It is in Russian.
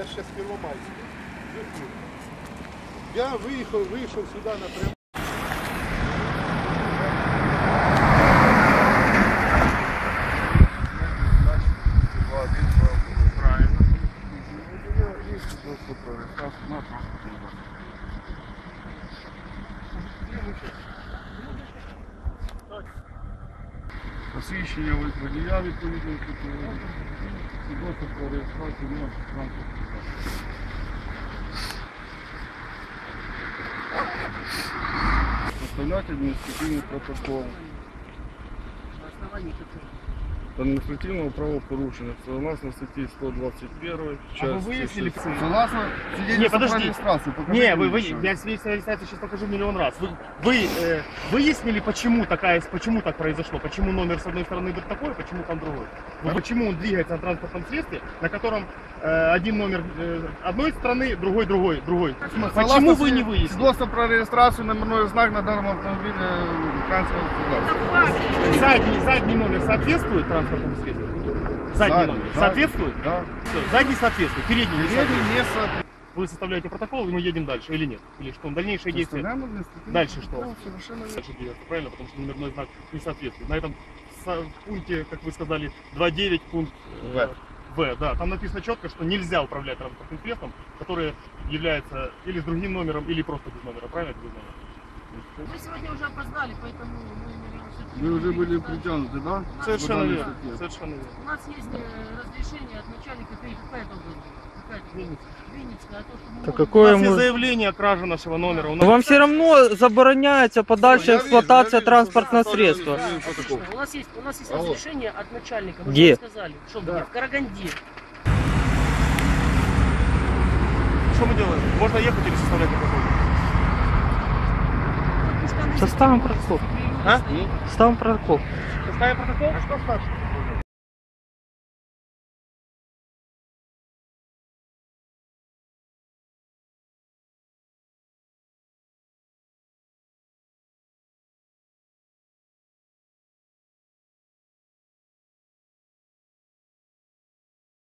Я сейчас Первомайський. Я виїхав, вийшов сюди напряму. Посвідчення водія відповідно свідоцтво про реєстрацію нього транспортного засобу. Составляти адміністративний протокол. Адміністративного правопорушення согласно статті 121 А вы части выяснили, шесть. согласно Не, свидетельству про подожди. регистрацию, покажите Не, вы, мне вы, ещё. я свидетельство о регистрации сейчас покажу миллион раз. Вы, вы э, выяснили, почему такая, почему так произошло? Почему номер с одной стороны идет такой, почему там другой? Вы почему он двигается на транспортном средстве, на котором э, один номер э, одной страны, другой другой, другой? Согласно Почему вы не свид- выяснили? Свидетельство про регистрацию номерной знак на данном автомобиле транспортного средства. Задний, задний номер соответствует транспортному средству? Задний Задний, номер да. соответствует? Да. Всё, задний соответствует, передний не Передний соответствует. не соответствует. Вы составляете протокол, и мы едем дальше, или нет? Или что? Дальнейшие действия? Дальше что? совершенно верно. дальше двигаться, правильно? Потому что номерной знак не соответствует. На этом пункте, как вы сказали, 2.9 пункт э, В, да, там написано четко, что нельзя управлять транспортным средством, которое является или с другим номером, или просто без номера, правильно? Без номера? Вы сегодня уже опоздали, поэтому мы. Вы уже были притянуты, да? Совершенно верно, совершенно верно. У нас есть э, разрешение от начальника это это? Винницкая. А то, что мы Так какое У нас мы... заявление о краже нашего номера. У нас вам все равно забороняется вижу, эксплуатация транспортного средства. Да. У нас есть, у нас есть разрешение от начальника. Мы Где? сказали. Что где? В Караганде. Что мы делаем? Можно ехать или составлять протокол? Составим протокол. А? стоит. Ставим протокол. Составим протокол? А що старший?